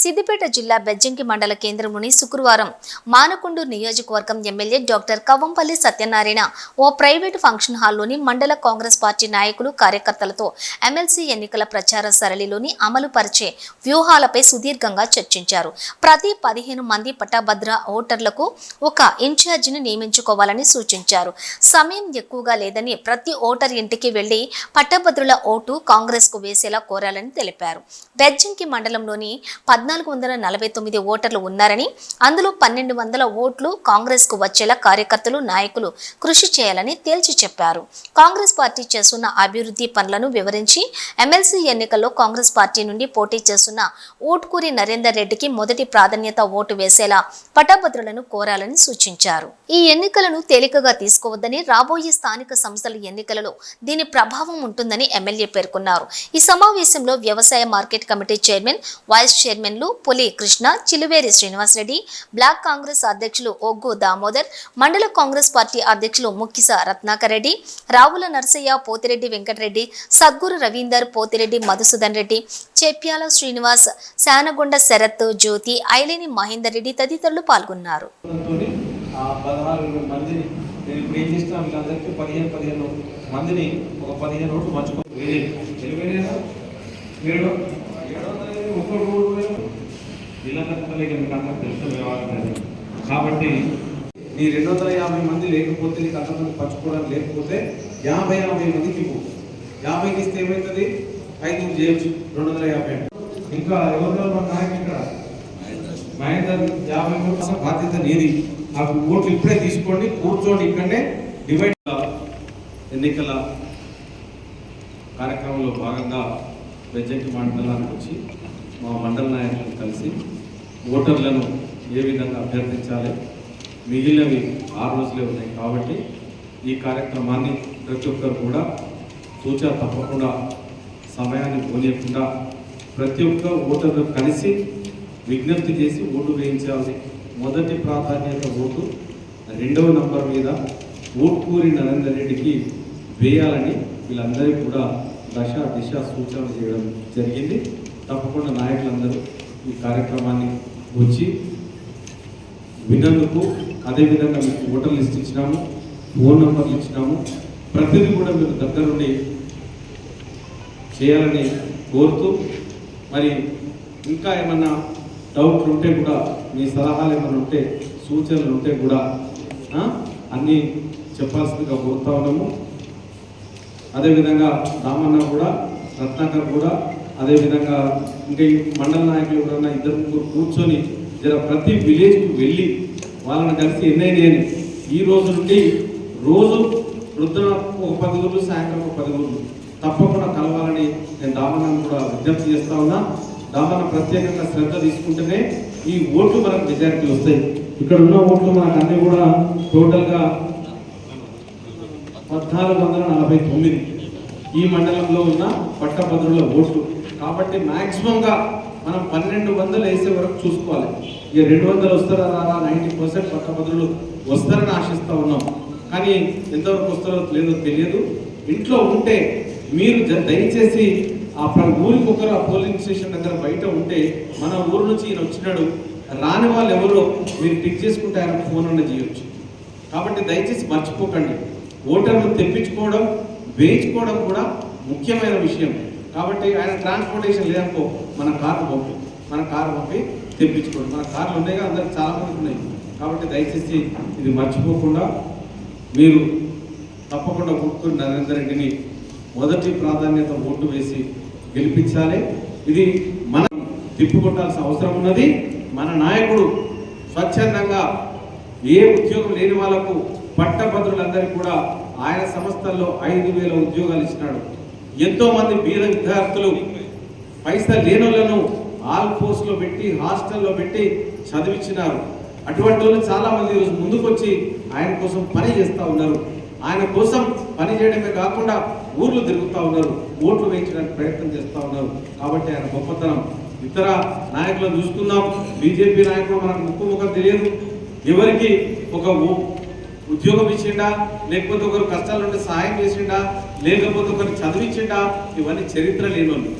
సిద్దిపేట జిల్లా బెజ్జంకి మండల కేంద్రంలోని శుక్రవారం మానకొండ నియోజకవర్గం ఎమ్మెల్యే డాక్టర్ కవ్వంపల్లి సత్యనారాయణ ఓ ప్రైవేటు ఫంక్షన్ హాల్లోని మండల కాంగ్రెస్ పార్టీ నాయకులు కార్యకర్తలతో ఎమ్మెల్సీ ఎన్నికల ప్రచార సరళిలోని అమలు పరిచే వ్యూహాలపై సుదీర్ఘంగా చర్చించారు. ప్రతి పదిహేను మంది పట్టభద్ర ఓటర్లకు ఒక ఇన్ఛార్జిని నియమించుకోవాలని సూచించారు. సమయం ఎక్కువగా లేదని ప్రతి ఓటర్ ఇంటికి వెళ్ళి పట్టభద్రుల ఓటు కాంగ్రెస్కు వేసేలా కోరాలని తెలిపారు. బెజ్జంకి మండలంలోని పద్నాలుగు పద్నాలుగు వందల నలభై తొమ్మిది ఓటర్లు ఉన్నారని అందులో పన్నెండు వందల ఓట్లు కాంగ్రెస్కు వచ్చేలా కార్యకర్తలు నాయకులు కృషి చేయాలని తేల్చి చెప్పారు. కాంగ్రెస్ పార్టీ చేస్తున్న అభివృద్ధి పనులను వివరించి ఎమ్మెల్సీ ఎన్నికల్లో కాంగ్రెస్ పార్టీ నుండి పోటీ చేస్తున్న ఓట్కూరి నరేందర్ రెడ్డికి మొదటి ప్రాధాన్యత ఓటు వేసేలా పటభద్రులను కోరాలని సూచించారు. ఈ ఎన్నికలను తేలికగా తీసుకోవద్దని రాబోయే స్థానిక సంస్థల ఎన్నికలలో దీని ప్రభావం ఉంటుందని ఎమ్మెల్యే పేర్కొన్నారు. ఈ సమావేశంలో వ్యవసాయ market committee chairman vice chairman చైర్మన్లు పులి కృష్ణ చిలువేరి శ్రీనివాసరెడ్డి బ్లాక్ కాంగ్రెస్ అధ్యక్షులు ఒగ్గు దామోదర్ మండల కాంగ్రెస్ పార్టీ అధ్యక్షులు ముక్కిస రత్నాకర్ రెడ్డి రావుల నరసయ్య పోతిరెడ్డి వెంకటరెడ్డి సద్గురు రవీందర్ పోతిరెడ్డి మధుసూదన్ రెడ్డి చెప్యాల శ్రీనివాస్ శానగొండ శరత్ జ్యోతి ఐలేని మహేందర్ రెడ్డి తదితరులు పాల్గొన్నారు. నేను ఇప్పుడు ఏం వీళ్ళందరికీ పదిహేను పదిహేను మందిని ఒక పదిహేను రోడ్లు వేరే ఏడు వందల ముప్పై మూడు వేలు. వీళ్ళందరికీ మీకు అంతా వ్యవహారం అది. కాబట్టి ఈ రెండు వందల యాభై మంది లేకపోతే నీకు అంతమంది పంచుకోవడానికి లేకపోతే యాభై యాభై మందికి ఇవ్వు యాభైకి ఇస్తే ఏమవుతుంది ఐదు చేయొచ్చు రెండు వందల యాభై ఇంకా ఎవరు మన ఇక్కడ? మహేందర్ యాభై మూడు బాధ్యత నీది. ఆ ఓట్లు ఇప్పుడే తీసుకోండి కూర్చోండి ఇక్కడనే డివైడ్ ఎన్నికల కార్యక్రమంలో భాగంగా బెజ్జంకి మండలానికి వచ్చి మా మండల నాయకులను కలిసి ఓటర్లను ఏ విధంగా అభ్యర్థించాలి? మిగిలినవి ఆరు రోజులే ఉన్నాయి కాబట్టి ఈ కార్యక్రమాన్ని ప్రతి ఒక్కరు కూడా సూచన తప్పకుండా సమయాన్ని పోనీయకుండా ప్రతి ఒక్క ఓటర్లు కలిసి విజ్ఞప్తి చేసి ఓటు వేయించాలి. మొదటి ప్రాధాన్యత ఓటు రెండవ నంబర్ మీద ఓట్కూరి నరేందర్ రెడ్డికి వేయాలని వీళ్ళందరికీ కూడా దశ దిశ సూచనలు చేయడం జరిగింది. తప్పకుండా నాయకులందరూ ఈ కార్యక్రమాన్ని వచ్చి విన్నందుకు అదేవిధంగా మీకు ఓటర్ లిస్ట్ ఇచ్చినాము ఫోన్ నంబర్లు ఇచ్చినాము. ప్రతిదీ కూడా మీరు దగ్గరుండి చేయాలని కోరుతూ మరి ఇంకా ఏమన్నా డౌట్లు ఉంటే కూడా మీ సలహాలు ఏమైనా ఉంటే సూచనలు ఉంటే కూడా అన్నీ చెప్పాల్సిందిగా కోరుతా ఉన్నాము. అదేవిధంగా రామన్న కూడా రత్నాకర్ కూడా అదేవిధంగా ఇంకా ఈ మండల నాయకులు ఎవరన్నా ఇద్దరు ముగ్గురు కూర్చొని జర ప్రతి విలేజ్కి వెళ్ళి వాళ్ళని కలిసి ఎన్నైనా అని ఈ రోజు నుండి రోజు వృద్ధుల ఒక పది ఊర్లు సాయంత్రం ఒక పది ఊర్లు తప్పకుండా కలవాలని నేను దామన్నను కూడా విజ్ఞప్తి చేస్తా ఉన్నా. దామన్న ప్రత్యేకంగా శ్రద్ధ తీసుకుంటేనే ఈ ఓట్లు మనకు మెజారిటీ వస్తాయి. ఇక్కడ ఉన్న ఓట్లు మనకు అన్ని కూడా టోటల్గా పద్నాలుగు వందల నలభై తొమ్మిది. ఈ మండలంలో ఉన్న పట్టభద్రుల ఓట్లు. కాబట్టి మ్యాక్సిమంగా మనం పన్నెండు వందలు వేసే వరకు చూసుకోవాలి. ఇక రెండు వందలు వస్తారా రారా? నైంటీ పర్సెంట్ పట్టభద్రులు వస్తారని ఆశిస్తూ ఉన్నాం. కానీ ఎంతవరకు వస్తారో లేదో తెలియదు. ఇంట్లో ఉంటే మీరు జ- దయచేసి ఆ ప్ర- ఊరికి ఒకరు ఆ పోలింగ్ స్టేషన్ దగ్గర బయట ఉంటే మన ఊరు నుంచి ఈయన వచ్చినాడు రాని వాళ్ళు ఎవరో మీరు పిక్ చేసుకుంటే ఆయన ఫోన్ అన్న చేయొచ్చు. కాబట్టి దయచేసి మర్చిపోకండి. ఓటర్లు తెప్పించుకోవడం వేయించుకోవడం కూడా ముఖ్యమైన విషయం. కాబట్టి ఆయన ట్రాన్స్పోర్టేషన్ లేదనుకో మన కారు పంపి మన కారు పంపి తెప్పించుకోండి. మన కార్లు ఉన్నాయి కదా అందరికి చాలా మంది ఉన్నాయి. కాబట్టి దయచేసి ఇది మర్చిపోకుండా మీరు తప్పకుండా గుర్తుకుని నరేందర్ రెడ్డిని మొదటి ప్రాధాన్యత ఓటు వేసి గెలిపించాలి. ఇది మనం తిప్పుకొట్టాల్సిన అవసరం ఉన్నది. మన నాయకుడు స్వచ్ఛందంగా ఏ ఉద్యోగం లేని వాళ్ళకు పట్టభద్రులందరికీ కూడా ఆయన సంస్థల్లో ఐదు వేల ఉద్యోగాలు ఇచ్చినాడు. ఎంతో మంది బీద విద్యార్థులు పైసలు లేనులను ఆల్ పోస్ట్లో పెట్టి హాస్టల్లో పెట్టి చదివించినారు. అటువంటి వాళ్ళు చాలామంది ఈరోజు ముందుకొచ్చి ఆయన కోసం పని చేస్తూ ఉన్నారు. ఆయన కోసం పని చేయడమే కాకుండా ఊర్లు తిరుగుతూ ఉన్నారు. ఓట్లు వేయించడానికి ప్రయత్నం చేస్తూ ఉన్నారు. కాబట్టి ఆయన గొప్పతనం. ఇతర నాయకులను చూసుకుందాం. బీజేపీ నాయకులు మనకు ముక్కు ముఖం తెలియదు. ఎవరికి ఒక ఉద్యోగం ఇచ్చిండా లేకపోతే ఒకరు కష్టాలు ఉంటే సహాయం చేసిండా లేకపోతే ఒకరు చదివించిండా ఇవన్నీ చరిత్ర లేని వాళ్ళు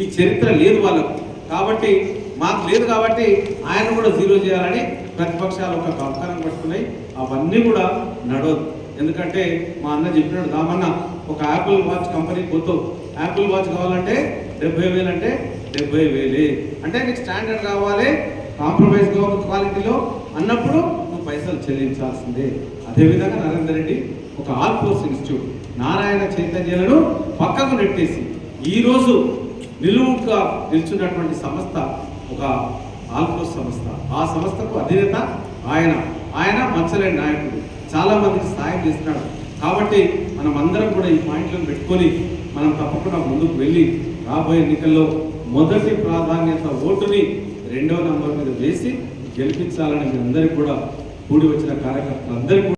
ఈ చరిత్ర లేదు వాళ్ళకు. కాబట్టి మాకు లేదు కాబట్టి ఆయన కూడా జీరో చేయాలని ప్రతిపక్షాలు ఒక అవకాశం పట్టుకున్నాయి. అవన్నీ కూడా నడవదు. ఎందుకంటే మా అన్న చెప్పినాడు దామన్న ఒక యాపిల్ వాచ్ కంపెనీ పోతావు. యాపిల్ వాచ్ కావాలంటే డెబ్బై వేలు అంటే డెబ్బై వేలే. అంటే నీకు స్టాండర్డ్ కావాలి కాంప్రమైజ్ కావాలి క్వాలిటీలో అన్నప్పుడు పైసలు చెల్లించాల్సిందే. అదేవిధంగా నరేందర్ రెడ్డి ఒక ఆల్ ఫోర్స్ ఇన్స్టిట్యూట్. నారాయణ చైతన్యాలను పక్కకు నెట్టేసి ఈరోజు నిలువుగా నిల్చున్నటువంటి సంస్థ ఒక ఆల్ఫోర్స్ సంస్థ. ఆ సంస్థకు అధినేత ఆయన. ఆయన మచ్చలేని నాయకుడు. చాలామందికి సాయం చేస్తున్నాడు. కాబట్టి మనం అందరం కూడా ఈ పాయింట్లను పెట్టుకొని మనం తప్పకుండా ముందుకు వెళ్ళి రాబోయే ఎన్నికల్లో మొదటి ప్రాధాన్యత ఓటుని రెండవ నంబర్ మీద వేసి గెలిపించాలని మీ అందరికీ కూడా కూడి వచ్చిన కార్యకర్తలందరికీ కూడా